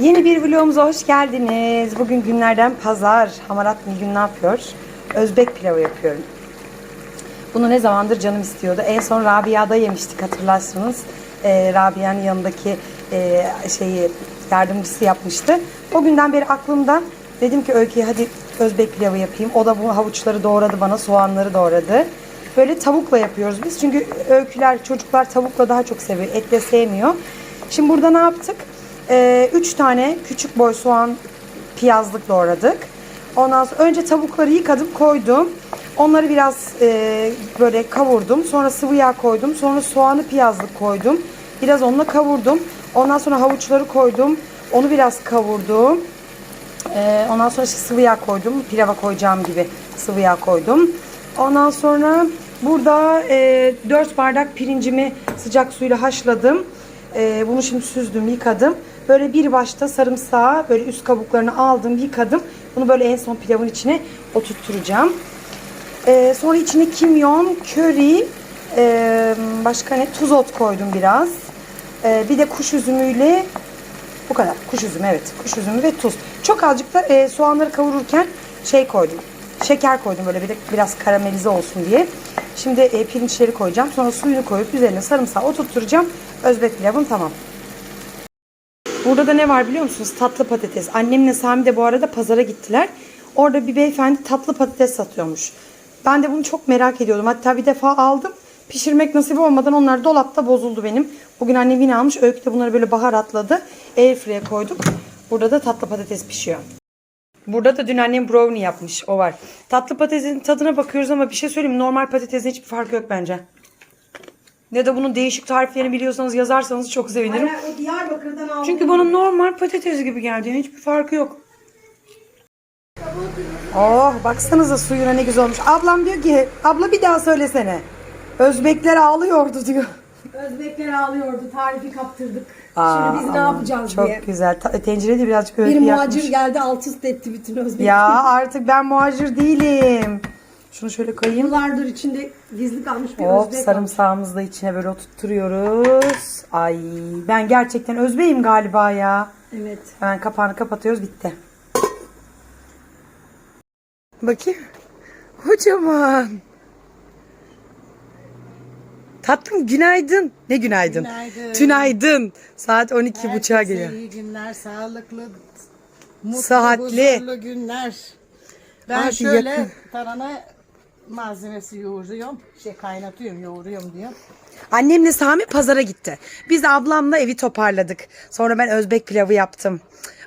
Yeni bir vlogumuza hoş geldiniz. Bugün günlerden pazar. Hamarat Nilgün ne yapıyor? Özbek pilavı yapıyorum. Bunu ne zamandır canım istiyordu. En son Rabia'da yemiştik hatırlarsınız. Ee, Rabia'nın yanındaki e, şeyi yardımcısı yapmıştı. O günden beri aklımda dedim ki Öykü'ye hadi Özbek pilavı yapayım. O da bu havuçları doğradı bana, soğanları doğradı. Böyle tavukla yapıyoruz biz. Çünkü öyküler, çocuklar tavukla daha çok seviyor. Etle sevmiyor. Şimdi burada ne yaptık? Ee, üç tane küçük boy soğan piyazlık doğradık. Ondan sonra önce tavukları yıkadım koydum. Onları biraz e, böyle kavurdum. Sonra sıvı yağ koydum. Sonra soğanı piyazlık koydum. Biraz onunla kavurdum. Ondan sonra havuçları koydum. Onu biraz kavurdum. Ee, ondan sonra işte sıvı yağ koydum. Pilava koyacağım gibi sıvı yağ koydum. Ondan sonra burada e, 4 bardak pirincimi sıcak suyla haşladım. E, bunu şimdi süzdüm, yıkadım. Böyle bir başta sarımsağı böyle üst kabuklarını aldım, yıkadım. Bunu böyle en son pilavın içine oturtturacağım. E, sonra içine kimyon, köri, e, başka ne? Tuz ot koydum biraz. E, bir de kuş üzümüyle bu kadar. Kuş üzümü evet. Kuş üzümü ve tuz. Çok azıcık da e, soğanları kavururken şey koydum. Şeker koydum böyle bir de biraz karamelize olsun diye. Şimdi e, pirinçleri koyacağım. Sonra suyunu koyup üzerine sarımsağı oturtturacağım. Özbek pilavım tamam. Burada da ne var biliyor musunuz? Tatlı patates. Annemle Sami de bu arada pazara gittiler. Orada bir beyefendi tatlı patates satıyormuş. Ben de bunu çok merak ediyordum. Hatta bir defa aldım. Pişirmek nasip olmadan onlar dolapta bozuldu benim. Bugün annem yine almış. Öykü de bunları böyle baharatladı. Airfryer'e koyduk. Burada da tatlı patates pişiyor. Burada da dün annem brownie yapmış. O var. Tatlı patatesin tadına bakıyoruz ama bir şey söyleyeyim. Normal patatesin hiçbir farkı yok bence. Ne de bunun değişik tariflerini biliyorsanız yazarsanız çok sevinirim. Hayır, o Diyarbakır'dan aldım. Çünkü bana normal patates gibi geldi. Yani hiçbir farkı yok. Oh baksanıza suyuna ne güzel olmuş. Ablam diyor ki abla bir daha söylesene. Özbekler ağlıyordu diyor. Özbekler ağlıyordu. Tarifi kaptırdık. Aa, Şimdi biz ne aman, yapacağız Çok diye. güzel. Ta- tencerede de birazcık öyle Bir muhacir geldi alt üst etti bütün Özbek. Ya artık ben muhacir değilim. Şunu şöyle koyayım. Yıllardır içinde gizli kalmış bir Hop Özbek. sarımsağımızı da içine böyle oturtturuyoruz. Ay ben gerçekten Özbeyim galiba ya. Evet. Hemen kapağını kapatıyoruz bitti. Bakayım. Kocaman. Tatlım günaydın. Ne günaydın? Günaydın. Tünaydın. Saat 12 buçuğa geliyor. iyi günler, sağlıklı, mutlu, Sıhhatli. huzurlu günler. Ben Hadi şöyle yakın. tarhana malzemesi yoğuruyorum. Şey kaynatıyorum, yoğuruyorum diyor. Annemle Sami pazara gitti. Biz ablamla evi toparladık. Sonra ben Özbek pilavı yaptım.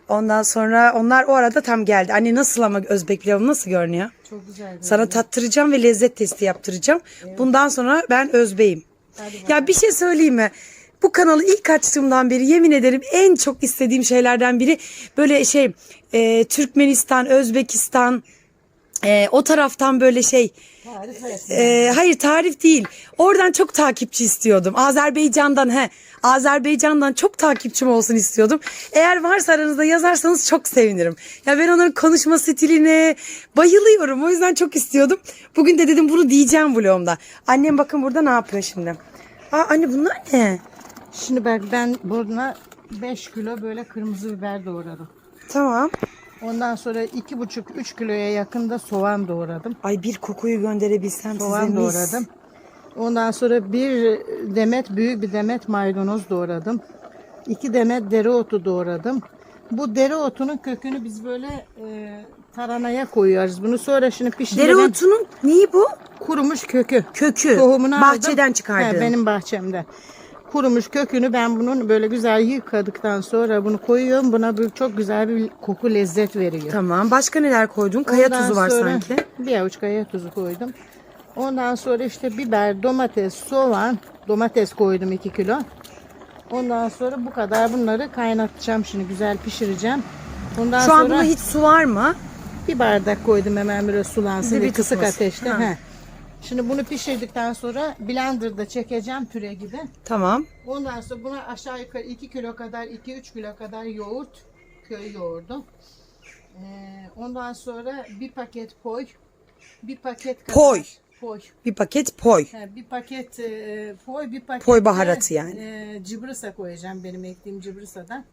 Ondan sonra onlar o arada tam geldi. Anne nasıl ama Özbek pilavı nasıl görünüyor? Çok güzel. Sana tattıracağım ve lezzet testi yaptıracağım. Bundan sonra ben Özbeyim. Ya bir şey söyleyeyim mi? Bu kanalı ilk açtığımdan beri yemin ederim en çok istediğim şeylerden biri böyle şey e, Türkmenistan, Özbekistan e, o taraftan böyle şey Tarif e, hayır tarif değil. Oradan çok takipçi istiyordum. Azerbaycan'dan he. Azerbaycan'dan çok takipçim olsun istiyordum. Eğer varsa aranızda yazarsanız çok sevinirim. Ya ben onların konuşma stiline bayılıyorum. O yüzden çok istiyordum. Bugün de dedim bunu diyeceğim vlogumda. Annem bakın burada ne yapıyor şimdi. Aa anne bunlar ne? Şimdi bak ben buna 5 kilo böyle kırmızı biber doğradım. Tamam. Ondan sonra 2,5-3 kiloya yakında soğan doğradım. Ay bir kokuyu gönderebilsem Soğan size mis. doğradım. Ondan sonra bir demet büyük bir demet maydanoz doğradım. İki demet dereotu doğradım. Bu dereotunun kökünü biz böyle e, taranaya koyuyoruz. Bunu sonra şimdi pişirmeden Dereotunun neyi bu? kurumuş kökü. Kökü. Tohumunu Bahçeden aldım. çıkardın. He, benim bahçemde. Kurumuş kökünü ben bunun böyle güzel yıkadıktan sonra bunu koyuyorum. Buna bir, çok güzel bir koku lezzet veriyor. Tamam. Başka neler koydun? Kaya Ondan tuzu var sonra sanki. Bir avuç kaya tuzu koydum. Ondan sonra işte biber, domates, soğan, domates koydum 2 kilo. Ondan sonra bu kadar bunları kaynatacağım şimdi güzel pişireceğim. Ondan Şu an sonra hiç su var mı? bir bardak koydum hemen biraz sulansın Dibi diye kısık tutmasın. ateşte. Ha. He. Şimdi bunu pişirdikten sonra blenderda çekeceğim püre gibi. Tamam. Ondan sonra buna aşağı yukarı 2 kilo kadar 2-3 kilo kadar yoğurt köy yoğurdu. Ee, ondan sonra bir paket poy, bir paket kadar Poy. poy. Bir paket poy. He, bir paket e, poy, bir paket Poy baharatı yani. E, cibrısa koyacağım benim ektiğim cibrısadan.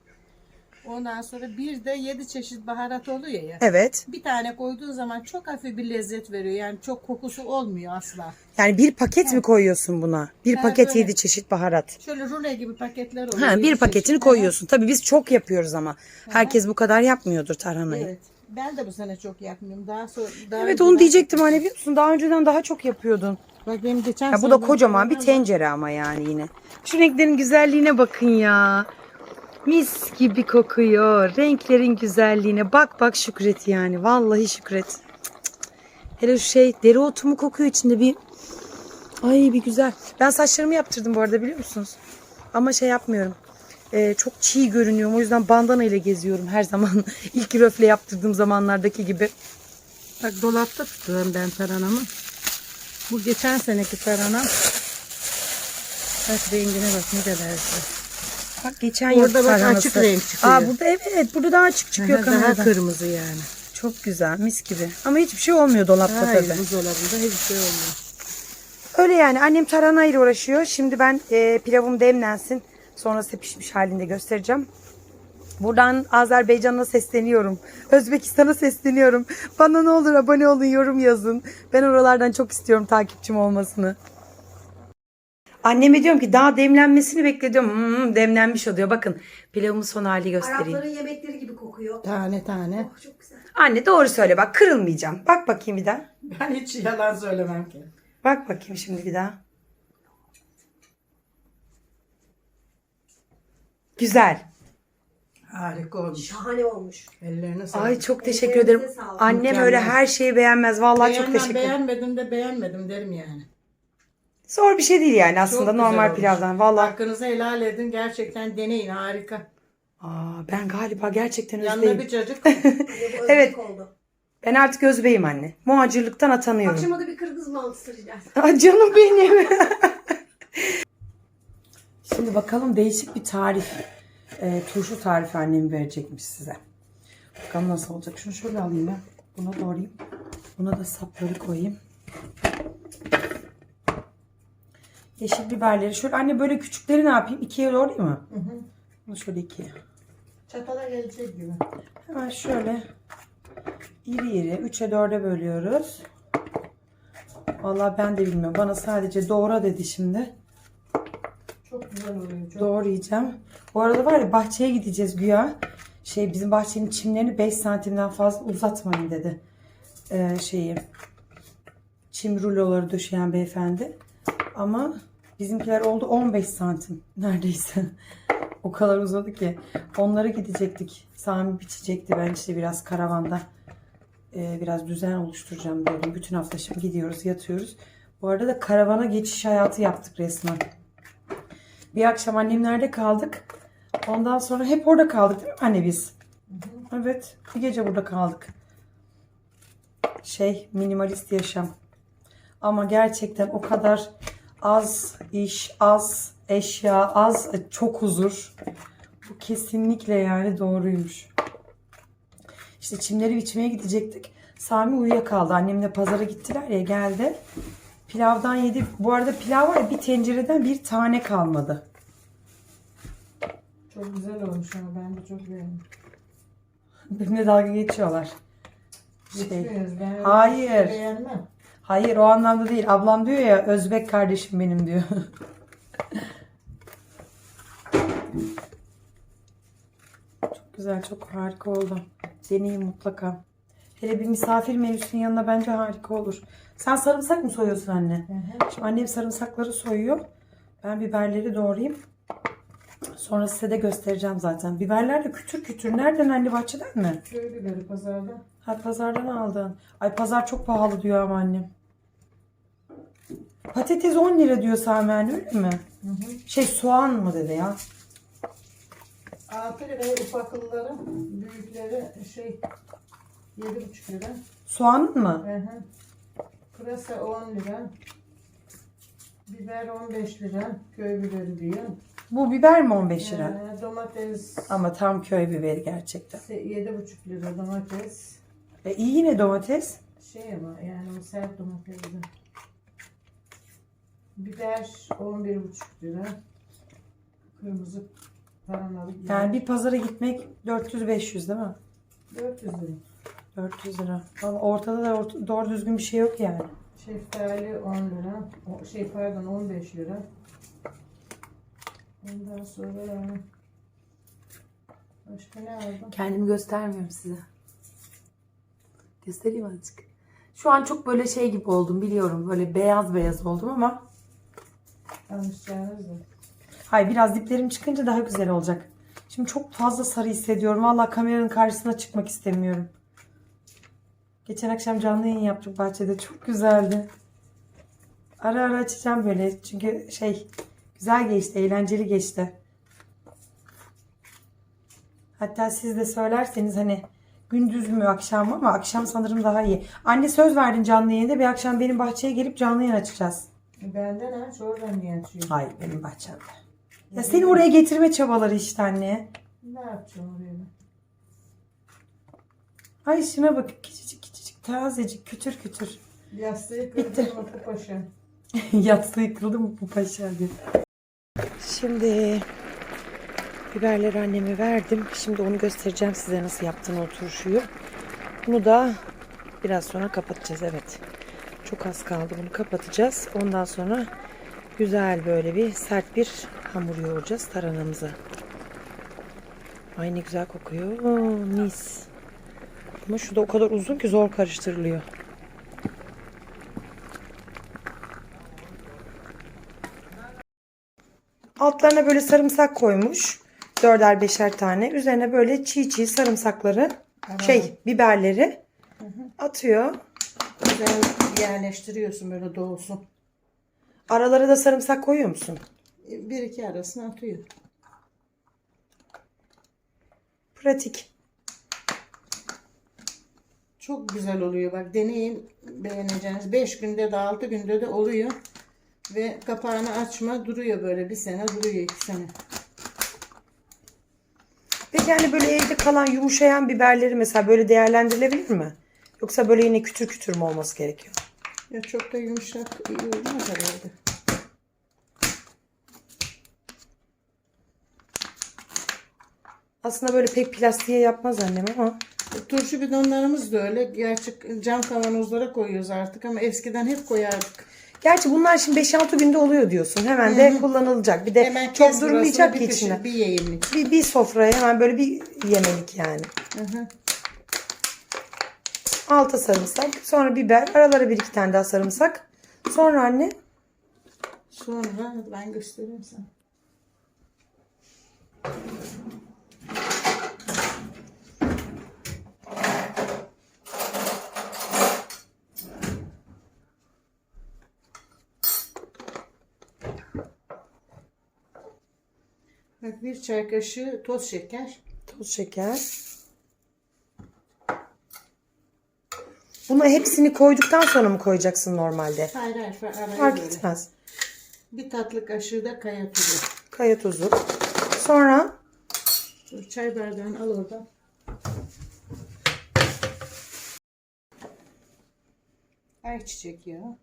Ondan sonra bir de yedi çeşit baharat oluyor ya. Evet. Bir tane koyduğun zaman çok hafif bir lezzet veriyor. Yani çok kokusu olmuyor asla. Yani bir paket mi koyuyorsun buna? Bir Ha, paket böyle. yedi çeşit baharat. Şöyle rulo gibi paketler oluyor. Ha, yedi bir paketini çeşit. koyuyorsun. Tabii biz çok yapıyoruz ama. Herkes bu kadar yapmıyordur tarhanayı. Evet. Ben de bu sene çok yapmıyorum. Daha sonra daha Evet önceden- onu diyecektim hani biliyor musun? Daha önceden daha çok yapıyordun. Bak benim geçen Ya bu da kocaman bir tencere ama yani yine. Şu renklerin güzelliğine bakın ya. Mis gibi kokuyor. Renklerin güzelliğine bak bak şükret yani. Vallahi şükret. Hele şu şey dereotu mu kokuyor içinde bir. Ay bir güzel. Ben saçlarımı yaptırdım bu arada biliyor musunuz? Ama şey yapmıyorum. Ee, çok çiğ görünüyorum. O yüzden bandana ile geziyorum her zaman. İlk röfle yaptırdığım zamanlardaki gibi. Bak dolapta tutuyorum ben taranamı. Bu geçen seneki taranam. Bak rengine bak ne kadar güzel. Bak geçen yıl bak tarhanası. açık renk çıkıyor. Aa burada evet burada daha açık çıkıyor Aha, daha kırmızı yani. Çok güzel mis gibi. Ama hiçbir şey olmuyor dolapta Hayır tabii. buzdolabında hiçbir şey olmuyor. Öyle yani annem tarhanayla uğraşıyor. Şimdi ben e, pilavım demlensin. Sonrası pişmiş halinde göstereceğim. Buradan Azerbaycan'a sesleniyorum. Özbekistan'a sesleniyorum. Bana ne olur abone olun, yorum yazın. Ben oralardan çok istiyorum takipçim olmasını. Anneme diyorum ki daha demlenmesini bekliyorum. Hmm, demlenmiş oluyor. Bakın pilavımın son hali göstereyim. Arapların yemekleri gibi kokuyor. Tane tane. Oh, çok güzel. Anne doğru söyle bak kırılmayacağım. Bak bakayım bir daha. Ben hiç yalan söylemem ki. Bak bakayım şimdi bir daha. Güzel. Harika olmuş. Şahane olmuş. Ellerine sağlık. Ay çok teşekkür Ellerinize ederim. sağlık. Annem Mükemmel. öyle her şeyi beğenmez. Vallahi çok Beğenmem, teşekkür ederim. beğenmedim de beğenmedim derim yani. Zor bir şey değil yani Çok aslında güzel normal olmuş. pilavdan. Vallahi. Hakkınızı helal edin. Gerçekten deneyin harika. Aa, ben galiba gerçekten Yanına özbeyim. bir cacık. Evet. oldu. Ben artık özbeyim anne. Muhacirlikten atanıyorum. Akşama da bir kırgız mantısı rica Aa, canım benim. Şimdi bakalım değişik bir tarif. Ee, turşu tarifi annem verecekmiş size. Bakalım nasıl olacak. Şunu şöyle alayım ben. Buna doğrayayım. Buna da sapları koyayım. Yeşil biberleri. Şöyle anne böyle küçükleri ne yapayım? İkiye doğrayayım mı? Bunu şöyle ikiye. Çatala gelecek gibi. Hemen şöyle iri iri 3'e 4'e bölüyoruz. Vallahi ben de bilmiyorum. Bana sadece doğra dedi şimdi. Çok güzel oluyor. Çok. Doğrayacağım. Bu arada var ya bahçeye gideceğiz güya. Şey bizim bahçenin çimlerini 5 santimden fazla uzatmayın dedi. Ee, şeyi çim ruloları döşeyen beyefendi. Ama bizimkiler oldu 15 santim neredeyse. o kadar uzadı ki. Onlara gidecektik. Sami biçecekti. Ben işte biraz karavanda e, biraz düzen oluşturacağım diyordum. Bütün hafta şimdi gidiyoruz yatıyoruz. Bu arada da karavana geçiş hayatı yaptık resmen. Bir akşam annemlerde kaldık. Ondan sonra hep orada kaldık değil mi anne biz? Evet. Bir gece burada kaldık. Şey minimalist yaşam. Ama gerçekten o kadar az iş, az eşya, az e, çok huzur. Bu kesinlikle yani doğruymuş. İşte çimleri biçmeye gidecektik. Sami uyuyakaldı. Annemle pazara gittiler ya geldi. Pilavdan yedi. Bu arada pilav var ya bir tencereden bir tane kalmadı. Çok güzel olmuş ama ben de çok beğendim. Benimle dalga geçiyorlar. Şey, Geçmiyoruz. Ben Hayır. Beğenmem. Hayır o anlamda değil. Ablam diyor ya Özbek kardeşim benim diyor. çok güzel, çok harika oldu. Deneyin mutlaka. Hele bir misafir menüsünün yanına bence harika olur. Sen sarımsak mı soyuyorsun anne? Şimdi annem sarımsakları soyuyor. Ben biberleri doğrayayım. Sonra size de göstereceğim zaten. Biberler de kütür kütür. Nereden anne bahçeden mi? Köy biberi pazarda. Ha pazardan aldın. Ay pazar çok pahalı diyor ama annem. Patates 10 lira diyor Sami anne öyle mi? Şey soğan mı dedi ya? 6 liraya ufaklıları, büyükleri şey 7,5 lira. Soğanın mı? Hı hı. Pırasa 10 lira. Biber 15 lira. Köy biberi diyor. Bu biber mi 15 lira? Ee, domates Ama tam köy biberi gerçekten. 7,5 lira domates. E iyi yine domates. Şey ama yani o sert domatesdi. Biber 11,5 lira. Kırmızı Tarhanalı. Yani bir pazara gitmek 400-500 değil mi? 400 lira. 400 lira. Vallahi ortada da orta- doğru düzgün bir şey yok yani. Şeftali 10 lira. O, şey pardon 15 lira. Ondan sonra başka ne aldım? Kendimi göstermiyorum size. Göstereyim azıcık. Şu an çok böyle şey gibi oldum biliyorum. Böyle beyaz beyaz oldum ama Almışacağınız mı? hayır biraz diplerim çıkınca daha güzel olacak. Şimdi çok fazla sarı hissediyorum. Vallahi kameranın karşısına çıkmak istemiyorum. Geçen akşam canlı yayın yaptık bahçede. Çok güzeldi. Ara ara açacağım böyle. Çünkü şey güzel geçti, eğlenceli geçti. Hatta siz de söylerseniz hani gündüz mü akşam mı ama akşam sanırım daha iyi. Anne söz verdin canlı yayında bir akşam benim bahçeye gelip canlı yayın açacağız. Benden aç oradan niye açıyorsun? Hayır benim bahçemde. Ya seni oraya getirme çabaları işte anne. Ne yapacağım oraya? ben? Ay şuna bak küçücük küçücük tazecik kütür kütür. Yastığı Bitti. kırdım mı paşa? Yatsı yıkıldı mı bu paşa diye. Şimdi biberleri anneme verdim. Şimdi onu göstereceğim size nasıl yaptığını o turşuyu. Bunu da biraz sonra kapatacağız evet. Çok az kaldı bunu kapatacağız. Ondan sonra güzel böyle bir sert bir hamur yoğuracağız taranamıza. Ay ne güzel kokuyor. Oo, mis. Ama şu da o kadar uzun ki zor karıştırılıyor. Altlarına böyle sarımsak koymuş. Dörder beşer tane. Üzerine böyle çiğ çiğ sarımsakları şey biberleri atıyor. Güzel yerleştiriyorsun böyle doğusun. Aralara da sarımsak koyuyor musun? Bir iki arasına atıyor. Pratik. Çok güzel oluyor bak deneyin beğeneceğiniz. 5 günde de 6 günde de oluyor. Ve kapağını açma duruyor böyle bir sene duruyor iki sene. Peki yani böyle evde kalan yumuşayan biberleri mesela böyle değerlendirilebilir mi? Yoksa böyle yine kütür kütür mü olması gerekiyor? Ya çok da yumuşak iyi olmaz herhalde. Aslında böyle pek plastiğe yapmaz annem ama. Turşu bidonlarımız da öyle. Gerçi cam kavanozlara koyuyoruz artık ama eskiden hep koyardık. Gerçi bunlar şimdi 5-6 günde oluyor diyorsun. Hemen de kullanılacak. Bir de Hemen çok durmayacak ki pişir- Bir. Bir, bir sofraya hemen böyle bir yemelik yani. Hı hı. Alta sarımsak, sonra biber, aralara bir iki tane daha sarımsak. Sonra anne Sonra ben göstereyim sana. Bak bir çay kaşığı toz şeker. toz şeker. Bunu hepsini koyduktan sonra mı koyacaksın normalde? Hayır hayır araya Fark böyle. etmez. Bir tatlı kaşığı da kaya tuzu. Kaya tuzu. Sonra Dur, çay bardağını al oradan. Ayçiçek yağı.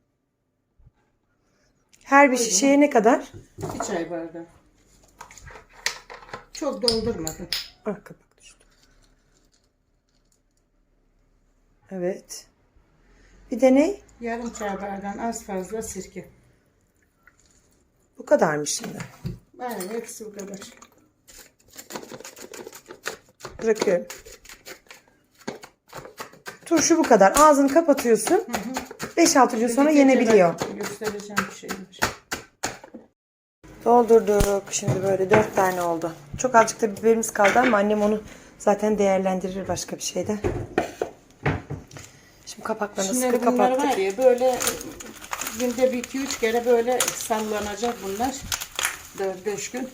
her bir şişeye ne kadar? Bir çay bardağı. Çok doldurmadım. Ah kapak düştü. Evet. Bir de ne? Yarım çay bardağın az fazla sirke. Bu kadarmış şimdi. Aynen hepsi bu kadar. Bırakıyorum. Turşu bu kadar. Ağzını kapatıyorsun. 5-6 gün sonra yenebiliyor. Göstereceğim bir şey var. Doldurduk. Şimdi böyle 4 tane oldu. Çok azıcık da biberimiz kaldı ama annem onu zaten değerlendirir başka bir şeyde. Kapaklarını Şimdi sıkı bunlar kapattık. var ya böyle günde bir iki üç kere böyle sallanacak bunlar. 4-5 gün.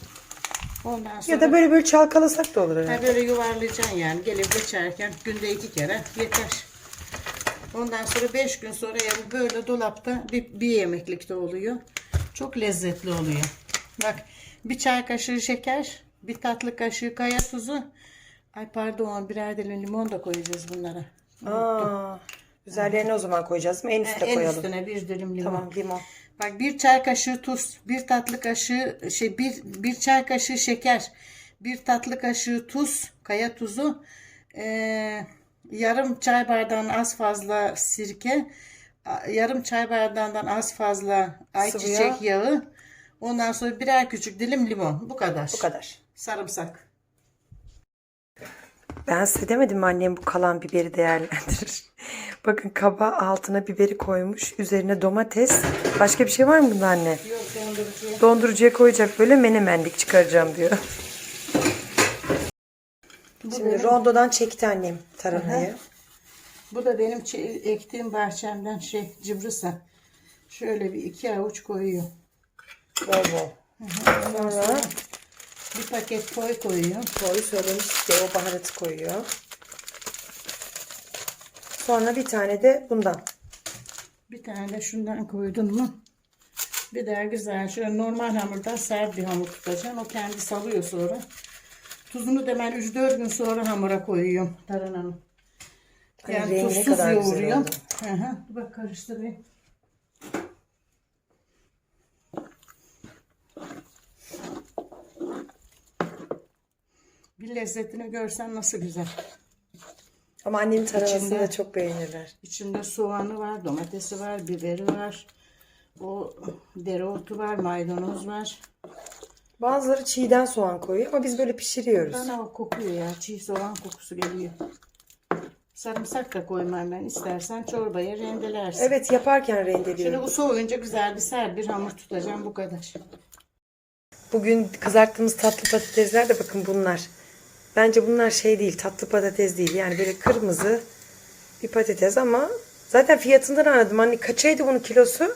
Ondan sonra Ya da böyle böyle çalkalasak da olur herhalde. Ha, böyle yuvarlayacaksın yani. Gelip geçerken günde iki kere yeter. Ondan sonra beş gün sonra yani böyle dolapta bir, bir yemeklikte oluyor. Çok lezzetli oluyor. Bak bir çay kaşığı şeker, bir tatlı kaşığı kaya tuzu. Ay pardon birer dilim limon da koyacağız bunlara. Aa, üzerlerine o zaman koyacağız mı? En üstte en koyalım. üstüne bir dilim limon. Tamam limon. Bak bir çay kaşığı tuz, bir tatlı kaşığı şey bir bir çay kaşığı şeker, bir tatlı kaşığı tuz, kaya tuzu, ee, yarım çay bardağından az fazla sirke, yarım çay bardağından az fazla ayçiçek Sıvı yağ. yağı, ondan sonra birer küçük dilim limon. Bu kadar. Bu kadar. Sarımsak. Ben size demedim mi annem bu kalan biberi değerlendirir. Bakın kaba altına biberi koymuş. Üzerine domates. Başka bir şey var mı bunda anne? Yok dondurucuya. Dondurucuya koyacak böyle menemenlik çıkaracağım diyor. Şimdi rondodan çekti annem taranayı. Bu da benim ektiğim bahçemden şey cibrısa. Şöyle bir iki avuç koyuyor. Bol bol. Sonra bir paket koy koyuyor. Koyu söylemiştik ya o baharatı koyuyor. Sonra bir tane de bundan. Bir tane de şundan koydun mu? Bir daha güzel şöyle normal hamurdan sert bir hamur tutacaksın. O kendi salıyor sonra. Tuzunu da ben 3-4 gün sonra hamura koyuyorum tarananın. Yani rengi tuzsuz yoğuruyorum. Bak karıştırayım. Bir lezzetini görsen nasıl güzel. Ama annemin taranasını İçinde- da çok beğenirler. İçinde soğanı var, domatesi var, biberi var. O dereotu var, maydanoz var. Bazıları çiğden soğan koyuyor ama biz böyle pişiriyoruz. Bana o kokuyor ya. Çiğ soğan kokusu geliyor. Sarımsak da koymam ben. İstersen çorbaya rendelersin. Evet yaparken Şimdi rendeliyorum. bu soğuyunca güzel bir ser bir hamur tutacağım bu kadar. Bugün kızarttığımız tatlı patatesler de bakın bunlar. Bence bunlar şey değil tatlı patates değil. Yani böyle kırmızı bir patates ama zaten fiyatından anladım. Anne kaçaydı bunun kilosu?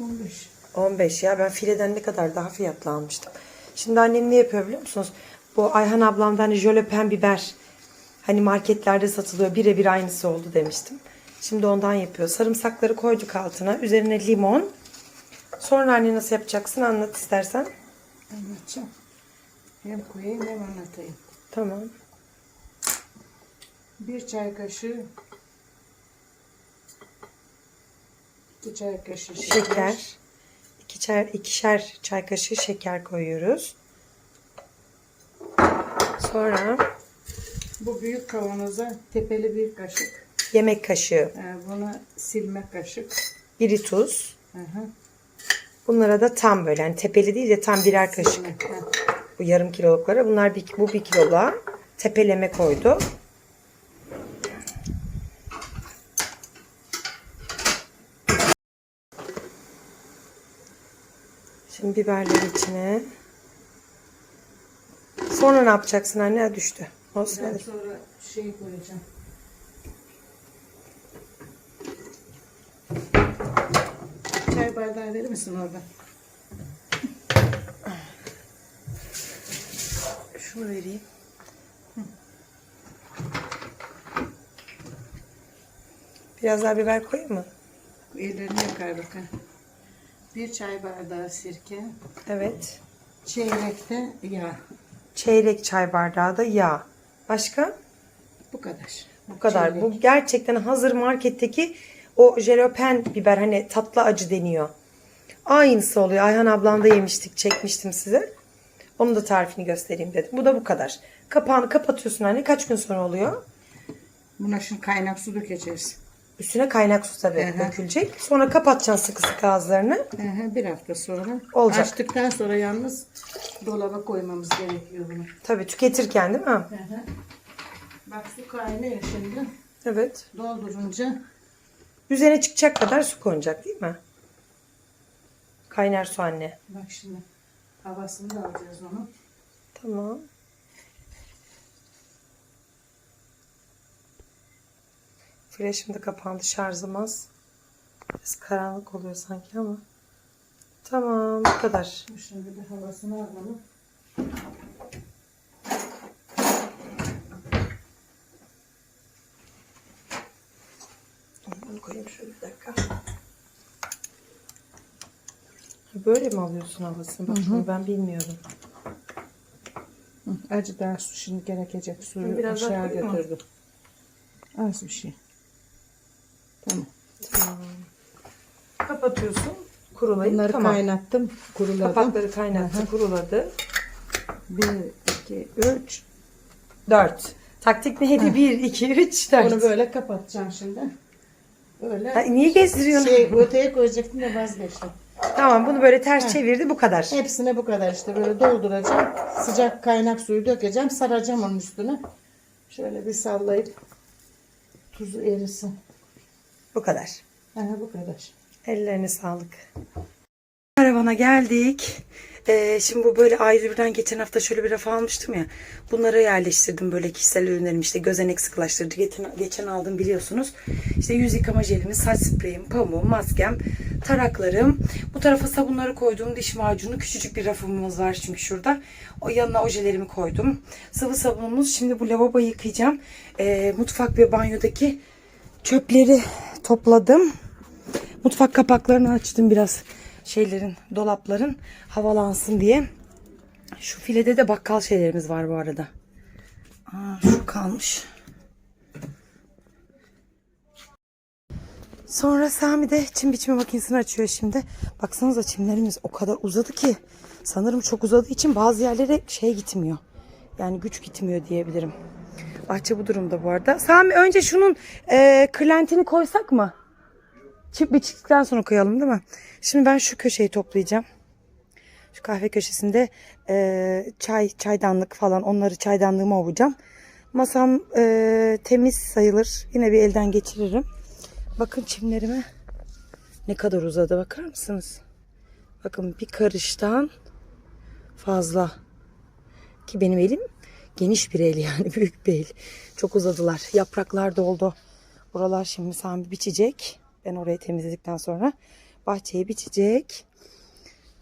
15. 15 ya ben fileden ne kadar daha fiyatlı almıştım. Şimdi annem ne yapıyor biliyor musunuz? Bu Ayhan ablamdan hani jölepen biber hani marketlerde satılıyor birebir aynısı oldu demiştim. Şimdi ondan yapıyor. Sarımsakları koyduk altına. Üzerine limon. Sonra anne nasıl yapacaksın anlat istersen. Anlatacağım. Hem koyayım hem anlatayım. Tamam. Bir çay kaşığı iki çay kaşığı şeker. Şeker. İkişer, ikişer çay kaşığı şeker koyuyoruz. Sonra Bu büyük kavanoza tepeli bir kaşık. yemek kaşığı. Ee, Buna silme kaşık. Biri tuz. Hı hı. Bunlara da tam böyle yani tepeli değil de tam birer kaşık. Silme. Bu yarım kiloluklara. Bunlar bir, bu bir kiloluğa. Tepeleme koydu. Şimdi biberleri içine. Sonra ne yapacaksın anne? Düştü. Olsun Ben hadi. sonra şey koyacağım. Çay bardağı verir misin orada? Şunu vereyim. Biraz daha biber koyayım mı? Ellerini yakar bakın. Bir çay bardağı sirke. Evet. Çeyrekte yağ. Çeyrek çay bardağı da yağ. Başka? Bu kadar. Bu kadar. Çeyrek. Bu gerçekten hazır marketteki o jalapen biber hani tatlı acı deniyor. Aynısı oluyor. Ayhan ablamda yemiştik, çekmiştim size. Onun da tarifini göstereyim dedim. Bu da bu kadar. Kapağını kapatıyorsun anne. Kaç gün sonra oluyor? Buna şimdi kaynak su dökeceğiz. Üstüne kaynak su tabii hı. dökülecek. Sonra kapatacaksın sıkı sıkı ağızlarını. Hı, bir hafta sonra. Olacak. Açtıktan sonra yalnız dolaba koymamız gerekiyor bunu. Tabii tüketirken değil mi? Hı. Bak su kaynıyor şimdi. Evet. Doldurunca Üzerine çıkacak kadar su konacak değil mi? Kaynar su anne. bak şimdi havasını da alacağız onu. Tamam. Flash'ım da kapandı şarjımız. Biraz karanlık oluyor sanki ama. Tamam bu kadar. Şimdi de havasını alalım. Bunu koyayım şöyle bir dakika. Böyle mi alıyorsun havasını? Bak bunu ben bilmiyorum. Hı, Acı daha su şimdi gerekecek. Suyu Biraz aşağı koyayım mı? götürdüm. Az bir şey. Tamam. Kapatıyorsun. Kurulayıp Bunları tamam. kaynattım. Kuruladım. Kapakları kaynattı, kuruladı. Bir 2, 3. 4. Taktik neydi? 1, 2, 3, 4. Bunu böyle kapatacağım şimdi. Böyle. Ay, niye gezdiriyorsun? Şey öteye koyacaktım da vazgeçtim. Tamam bunu böyle ters çevirdi bu kadar. Hepsine bu kadar işte böyle dolduracağım. Sıcak kaynak suyu dökeceğim. Saracağım onun üstüne. Şöyle bir sallayıp tuzu erisin. Bu kadar. Aha, bu kadar. Ellerine sağlık. Karavana geldik. Ee, şimdi bu böyle ayrı birden geçen hafta şöyle bir raf almıştım ya. Bunları yerleştirdim böyle kişisel ürünlerim işte gözenek sıkılaştırıcı geçen, geçen aldım biliyorsunuz. İşte yüz yıkama jelimiz, saç spreyim, pamuğum, maskem, taraklarım. Bu tarafa sabunları koyduğum diş macunu küçücük bir rafımız var çünkü şurada. O yanına ojelerimi koydum. Sıvı sabunumuz. Şimdi bu lavaboyu yıkayacağım. Ee, mutfak ve banyodaki çöpleri topladım. Mutfak kapaklarını açtım biraz şeylerin, dolapların havalansın diye. Şu filede de bakkal şeylerimiz var bu arada. Aa, şu kalmış. Sonra Sami de çim biçme makinesini açıyor şimdi. Baksanıza çimlerimiz o kadar uzadı ki. Sanırım çok uzadığı için bazı yerlere şey gitmiyor. Yani güç gitmiyor diyebilirim. Bahçe bu durumda bu arada. Sami önce şunun e, kırlentini koysak mı? Çip biçtikten sonra koyalım değil mi? Şimdi ben şu köşeyi toplayacağım. Şu kahve köşesinde e, çay, çaydanlık falan onları çaydanlığıma ovacağım. Masam e, temiz sayılır. Yine bir elden geçiririm. Bakın çimlerime ne kadar uzadı bakar mısınız? Bakın bir karıştan fazla. Ki benim elim geniş bir el yani büyük bir el. Çok uzadılar. Yapraklar doldu. Buralar şimdi Sami biçecek. Ben orayı temizledikten sonra bahçeyi biçecek.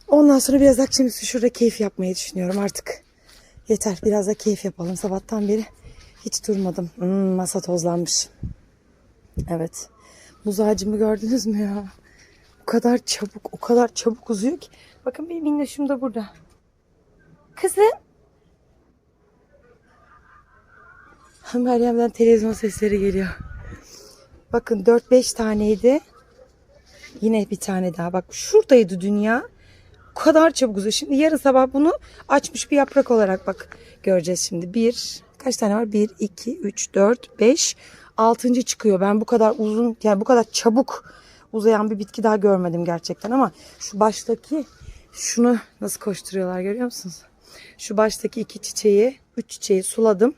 Ondan sonra biraz akşamüstü şurada keyif yapmayı düşünüyorum artık. Yeter biraz da keyif yapalım. Sabahtan beri hiç durmadım. Hmm, masa tozlanmış. Evet. Muz ağacımı gördünüz mü ya? O kadar çabuk, o kadar çabuk uzuyor ki. Bakın benim minnoşum da burada. Kızım. Meryem'den televizyon sesleri geliyor. Bakın 4-5 taneydi. Yine bir tane daha. Bak şuradaydı dünya. O kadar çabuk uzuyor. Şimdi yarın sabah bunu açmış bir yaprak olarak bak göreceğiz şimdi. Bir, kaç tane var? Bir, iki, üç, dört, beş, altıncı çıkıyor. Ben bu kadar uzun yani bu kadar çabuk uzayan bir bitki daha görmedim gerçekten ama şu baştaki şunu nasıl koşturuyorlar görüyor musunuz? Şu baştaki iki çiçeği, üç çiçeği suladım.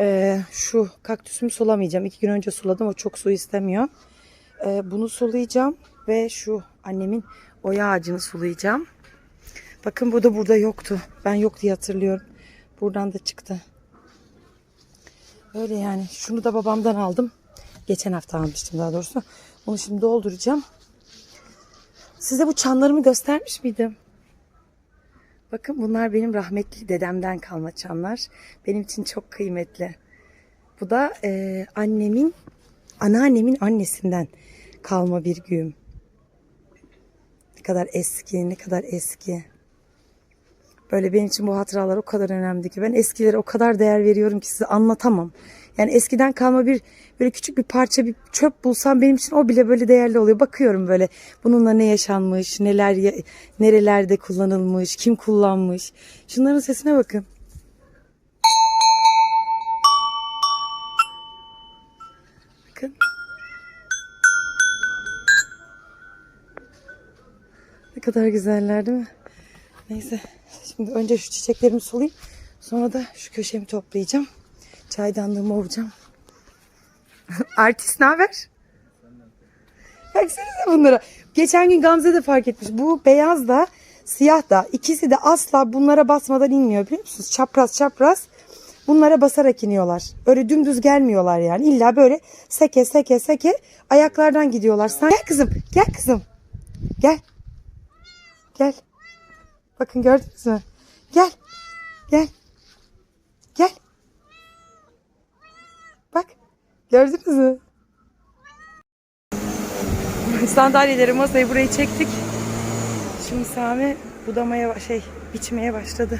Ee, şu kaktüsümü sulamayacağım. İki gün önce suladım. O çok su istemiyor. Ee, bunu sulayacağım. Ve şu annemin oya ağacını sulayacağım. Bakın bu da burada yoktu. Ben yok diye hatırlıyorum. Buradan da çıktı. Öyle yani. Şunu da babamdan aldım. Geçen hafta almıştım daha doğrusu. Onu şimdi dolduracağım. Size bu çanlarımı göstermiş miydim? Bakın bunlar benim rahmetli dedemden kalma çanlar. Benim için çok kıymetli. Bu da e, annemin, anneannemin annesinden kalma bir güğüm. Ne kadar eski, ne kadar eski. Böyle benim için bu hatıralar o kadar önemli ki. Ben eskilere o kadar değer veriyorum ki size anlatamam. Yani eskiden kalma bir böyle küçük bir parça bir çöp bulsam benim için o bile böyle değerli oluyor. Bakıyorum böyle bununla ne yaşanmış, neler nerelerde kullanılmış, kim kullanmış. Şunların sesine bakın. Bakın. Ne kadar güzeller değil mi? Neyse. Şimdi önce şu çiçeklerimi sulayayım. Sonra da şu köşemi toplayacağım. Çaydanlığımı ovacağım. Artist ne haber? Baksanıza bunlara. Geçen gün Gamze de fark etmiş. Bu beyaz da siyah da ikisi de asla bunlara basmadan inmiyor biliyor musunuz? Çapraz çapraz bunlara basarak iniyorlar. Öyle dümdüz gelmiyorlar yani. İlla böyle seke seke seke ayaklardan gidiyorlar. Sen gel kızım gel kızım. Gel. Gel. Bakın gördünüz mü? Gel. Gel. Bak. Gördünüz mü? Sandalyeleri masayı buraya çektik. Şimdi Sami budamaya şey biçmeye başladı.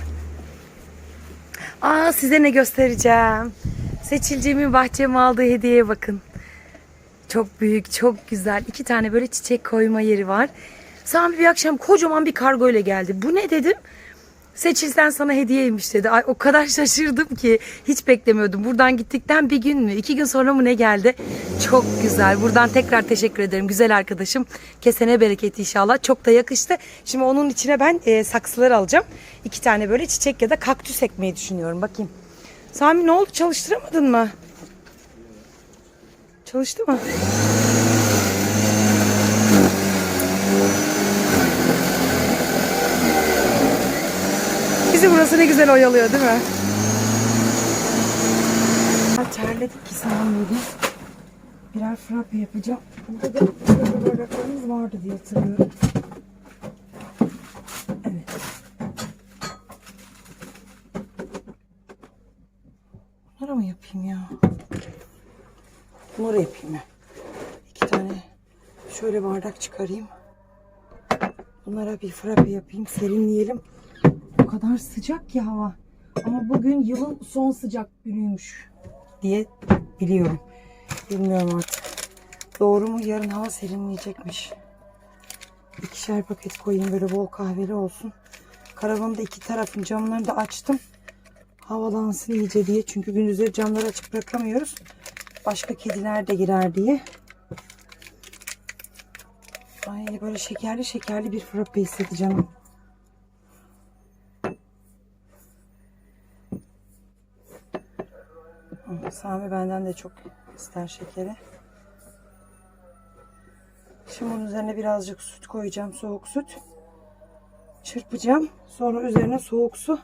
Aa size ne göstereceğim. Seçileceğimin bahçeme aldığı hediyeye bakın. Çok büyük, çok güzel. İki tane böyle çiçek koyma yeri var. Sami bir akşam kocaman bir kargo ile geldi. Bu ne dedim? Seçilsen sana hediyeymiş dedi. Ay o kadar şaşırdım ki hiç beklemiyordum. Buradan gittikten bir gün mü iki gün sonra mı ne geldi? Çok güzel. Buradan tekrar teşekkür ederim güzel arkadaşım. Kesene bereket inşallah. Çok da yakıştı. Şimdi onun içine ben e, saksılar alacağım. İki tane böyle çiçek ya da kaktüs ekmeyi düşünüyorum. Bakayım. Sami ne oldu çalıştıramadın mı? Çalıştı mı? Bizi burası ne güzel oyalıyor değil mi? Terledik ki Sami'yle. Birer frappe yapacağım. Burada da böyle bardaklarımız vardı diye hatırlıyorum. Evet. Bunlara mı yapayım ya? Bunları yapayım ya. İki tane şöyle bardak çıkarayım. Bunlara bir frappe yapayım. Serinleyelim. Kadar sıcak ki hava. Ama bugün yılın son sıcak günüymüş diye biliyorum. Bilmiyorum artık. Doğru mu? Yarın hava serinleyecekmiş. İkişer paket koyayım böyle bol kahveli olsun. Karavanın da iki tarafın camlarını da açtım. Havalansın iyice diye. Çünkü gündüzleri camları açık bırakamıyoruz. Başka kediler de girer diye. Ay böyle şekerli şekerli bir frappe istedi canım. Hı, Sami benden de çok ister şekeri. Şimdi bunun üzerine birazcık süt koyacağım. Soğuk süt. Çırpacağım. Sonra üzerine soğuk su.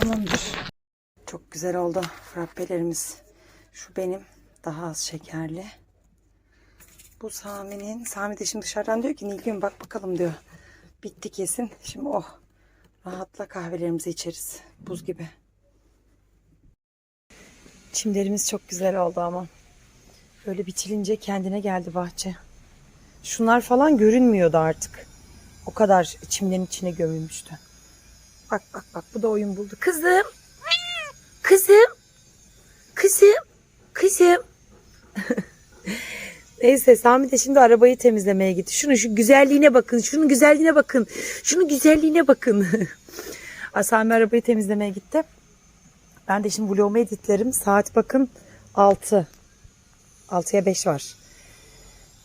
Tamamdır. Çok güzel oldu frappelerimiz. Şu benim. Daha az şekerli. Bu Sami'nin. Sami de şimdi dışarıdan diyor ki Nilgün bak bakalım diyor. Bitti kesin. Şimdi oh. Rahatla kahvelerimizi içeriz. Buz gibi. Çimlerimiz çok güzel oldu ama. Böyle biçilince kendine geldi bahçe. Şunlar falan görünmüyordu artık. O kadar çimlerin içine gömülmüştü. Bak bak bak bu da oyun buldu. Kızım. Kızım. Kızım. Kızım. Neyse Sami de şimdi arabayı temizlemeye gitti. Şunu şu güzelliğine bakın. Şunun güzelliğine bakın. Şunun güzelliğine bakın. Sami arabayı temizlemeye gitti. Ben de şimdi vlogumu editlerim. Saat bakın 6. 6'ya 5 var.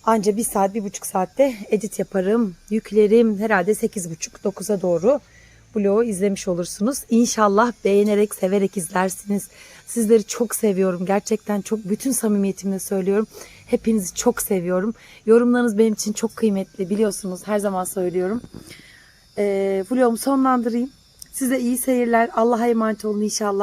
Anca bir saat, bir buçuk saatte edit yaparım. Yüklerim herhalde 8.30-9'a doğru vlogu izlemiş olursunuz. İnşallah beğenerek, severek izlersiniz. Sizleri çok seviyorum. Gerçekten çok bütün samimiyetimle söylüyorum. Hepinizi çok seviyorum. Yorumlarınız benim için çok kıymetli. Biliyorsunuz her zaman söylüyorum. Ee, vlogumu sonlandırayım. Size iyi seyirler. Allah'a emanet olun inşallah.